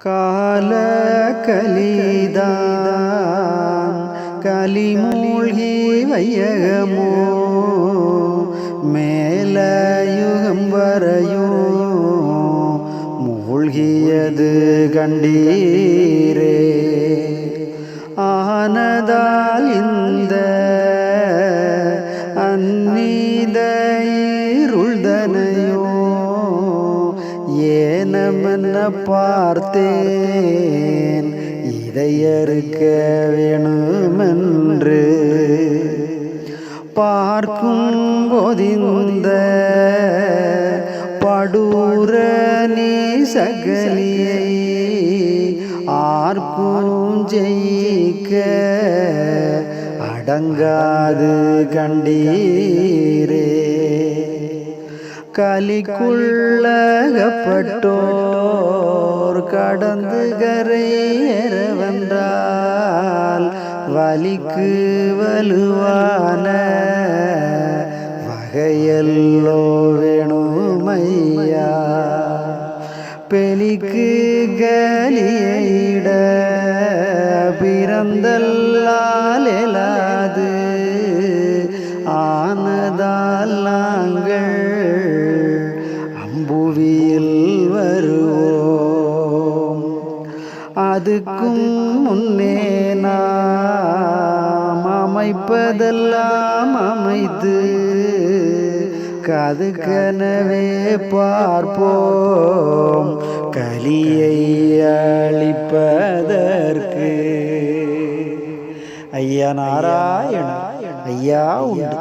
கால கலிதான் கலிமூழ்கி வையகமோ மேல யுகம் வரையோ மூழ்கியது கண்டீரே ஆனதால் இந்த ஏனமென்ன பார்த்தேன். இதையறுக்க வேணுமென்று பார்க்கும் போதிந்த படூர நீ சகலியை ஆர்க்கும் ஜெயிக்க அடங்காது கண்டீரே. கலிக்குள்ள அகப்பட்டோர் கடந்து கரையேறவென்றால் வலிக்கு வலுவான வகையல்லோ வேணுமையா? பெலிக்கு கலியிட பிறந்தல்லால் எலாது ஆனதால் நாங்கள் அதுக்கும் முன்னே நாம் அமைப்பதெல்லாம் அமைத்து கது கனவே பார்ப்போம். கலியை அழிப்பதற்கு. ஐயா நாராயண ஐயா உண்டு.